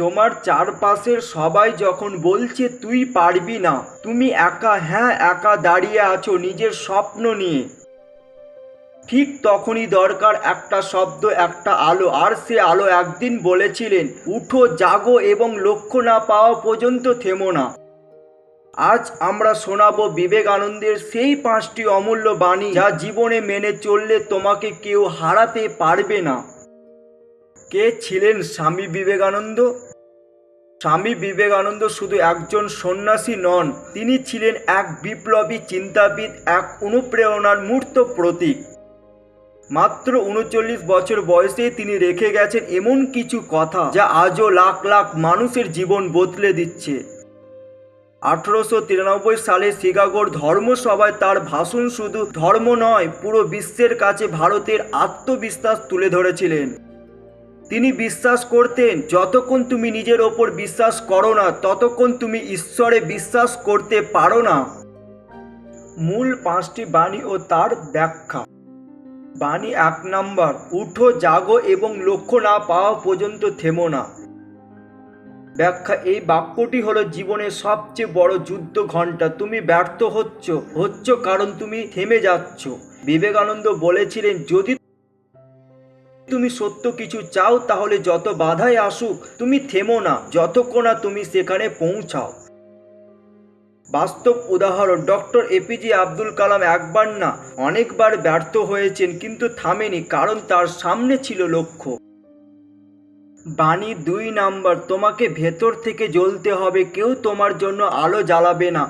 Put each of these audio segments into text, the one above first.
তোমার চারপাশের সবাই যখন বলছে, তুই পারবি না, তুমি একা হ্যাঁ একা দাঁড়িয়ে আছো নিজের স্বপ্ন নিয়ে। ঠিক তখনই দরকার একটা শব্দ, একটা আলো, আর সে আলো একদিন বলেছিলেন, উঠো, জাগো এবং লক্ষ্য না পাওয়া পর্যন্ত থেমো না। আজ আমরা শোনাবো বিবেকানন্দের সেই পাঁচটি অমূল্য বাণী যা জীবনে মেনে চললে তোমাকে কেউ হারাতে পারবে না। কে ছিলেন স্বামী বিবেকানন্দ? স্বামী বিবেকানন্দ শুধু একজন সন্ন্যাসী নন, তিনি ছিলেন এক বিপ্লবী চিন্তাবিদ, এক অনুপ্রেরণার মূর্ত প্রতীক। মাত্র উনচল্লিশ বছর বয়সে তিনি রেখে গেছেন এমন কিছু কথা যা আজও লাখ লাখ মানুষের জীবন বদলে দিচ্ছে। আঠারোশো তিরানব্বই সালে শিকাগোর ধর্মসভায় তার ভাষণ শুধু ধর্ম নয়, পুরো বিশ্বের কাছে ভারতের আত্মবিশ্বাস তুলে ধরেছিলেন। তিনি বিশ্বাস করতেন, যতক্ষণ তুমি নিজের ওপর বিশ্বাস করো না, ততক্ষণ তুমি ঈশ্বরে বিশ্বাস করতে পারো না। মূল পাঁচটি বাণী ও তার ব্যাখ্যা। বাণী এক নাম্বার, উঠো, জাগো এবং লক্ষ্য না পাওয়া পর্যন্ত থেমো না। ব্যাখ্যা, এই বাক্যটি হলো জীবনের সবচেয়ে বড় যুদ্ধ ঘণ্টা তুমি ব্যর্থ হচ্ছ হচ্ছ কারণ তুমি থেমে যাচ্ছ। বিবেকানন্দ বলেছিলেন, যদি তুমি সত্য কিছু চাও, তাহলে যত বাধাই আসুক, তুমি থেমো না, যতক্ষণ না তুমি সেখানে পৌঁছাও। বাস্তব উদাহরণ, ডক্টর এপিজে আব্দুল কালাম একবার না, অনেকবার ব্যর্থ হয়েছেন, কিন্তু থামেনি, কারণ তার সামনে ছিল লক্ষ্য। বাণী দুই নাম্বার, তোমাকে ভেতর থেকে জ্বলতে হবে, কেউ তোমার জন্য আলো জ্বালাবে না।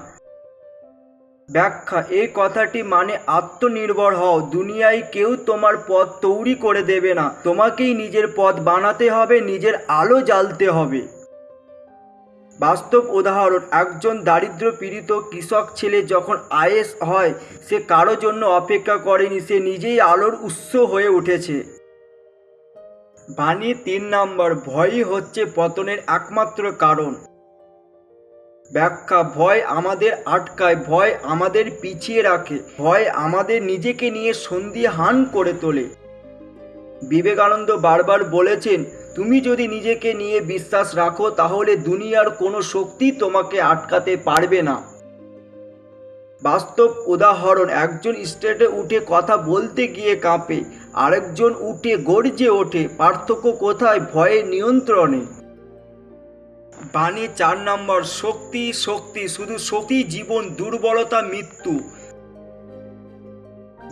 ব্যাখ্যা এই কথাটি মানে আত্মনির্ভর হও। দুনিয়ায় কেউ তোমার পথ তৈরি করে দেবে না। তোমাকেই নিজের পথ বানাতে হবে, নিজের আলো জ্বালতে হবে। বাস্তব উদাহরণ, একজন দারিদ্র পীড়িত কৃষক ছেলে যখন আয়েস হয়, সে কারও জন্য অপেক্ষা করেনি, সে নিজেই আলোর উৎস হয়ে উঠেছে। বাণী তিন নম্বর, ভয়ই হচ্ছে পতনের একমাত্র কারণ। ব্যাখ্যা, ভয় আমাদের আটকায়, ভয় আমাদের পিছিয়ে রাখে, ভয় আমাদের নিজেকে নিয়ে সন্দিহান করে তোলে। বিবেকানন্দ বারবার বলেছেন, তুমি যদি নিজেকে নিয়ে বিশ্বাস রাখো, তাহলে দুনিয়ার কোনো শক্তি তোমাকে আটকাতে পারবে না। বাস্তব উদাহরণ, একজন স্টেটে উঠে কথা বলতে গিয়ে কাঁপে, আরেকজন উঠে গর্জে ওঠে, পার্থক্য কোথায়? ভয়ের নিয়ন্ত্রণে। বাণী চার নম্বর, শক্তি শক্তি, শুধু শক্তি, জীবন, দুর্বলতা, মৃত্যু।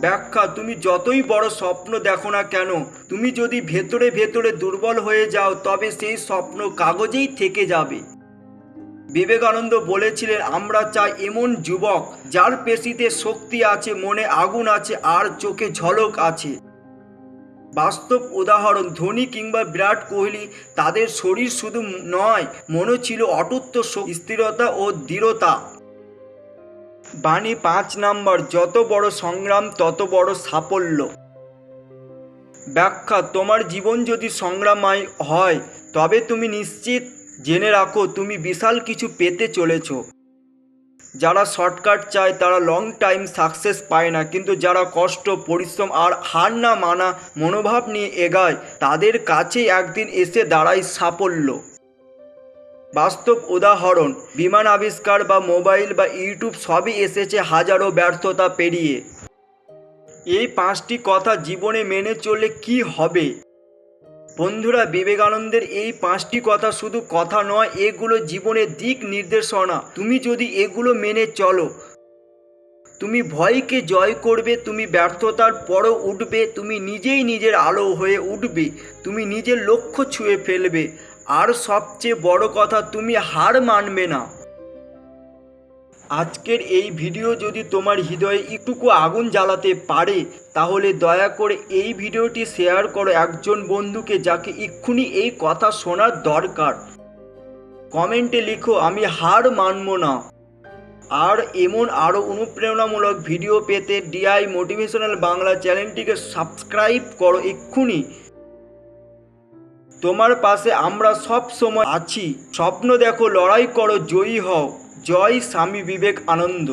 ব্যাখ্যা, তুমি যতই বড় স্বপ্ন দেখো না কেন, তুমি যদি ভেতরে ভেতরে দুর্বল হয়ে যাও, তবে সেই স্বপ্ন কাগজেই থেকে যাবে। বিবেকানন্দ বলেছিলেন, আমরা চাই এমন যুবক, যার পেশিতে শক্তি আছে, মনে আগুন আছে, আর চোখে ঝলক আছে। বাস্তব উদাহরণ, ধোনি কিংবা বিরাট কোহলি, তাদের শরীর শুধু নয় মনে ছিল অটুত্ব স্থিরতা ও দৃঢ়তা। বাণী পাঁচ নাম্বার, যত বড় সংগ্রাম, তত বড় সাফল্য। ব্যাখ্যা, তোমার জীবন যদি সংগ্রামায় হয়, তবে তুমি নিশ্চিত জেনে রাখো, তুমি বিশাল কিছু পেতে চলেছো। যারা শর্টকাট চায়, তারা লং টাইম সাকসেস পায় না। কিন্তু যারা কষ্ট, পরিশ্রম আর হার না মানা মনোভাব নিয়ে এগায়, তাদের কাছেই একদিন এসে দাঁড়ায় সাফল্য। বাস্তব উদাহরণ, বিমান আবিষ্কার বা মোবাইল বা ইউটিউব সবই এসেছে হাজারো ব্যর্থতা পেরিয়ে। এই পাঁচটি কথা জীবনে মেনে চললে কি হবে? বন্ধুরা, বিবেকানন্দের এই পাঁচটি কথা শুধু কথা নয়, এগুলো জীবনের দিক নির্দেশনা। তুমি যদি এগুলো মেনে চলো, তুমি ভয়কে জয় করবে, তুমি ব্যর্থতার পরও উঠবে, তুমি নিজেই নিজের আলো হয়ে উঠবে, তুমি নিজের লক্ষ্য ছুঁয়ে ফেলবে। আর সবচেয়ে বড় কথা, তুমি হার মানবে না। আজকের এই ভিডিও যদি তোমার হৃদয়ে একটুকু আগুন জ্বালাতে পারে, তাহলে দয়া করে এই ভিডিওটি শেয়ার করো একজন বন্ধুকে যাকে এক্ষুনি এই কথা শোনার দরকার। কমেন্টে লিখো, আমি হার মানব না। আর এমন আরও অনুপ্রেরণামূলক ভিডিও পেতে ডিআই মোটিভেশনাল বাংলা চ্যানেলটিকে সাবস্ক্রাইব করো এক্ষুনি। তোমার পাশে আমরা সব সময় আছি। স্বপ্ন দেখো, লড়াই করো, জয়ী হও। জয় স্বামী বিবেক আনন্দ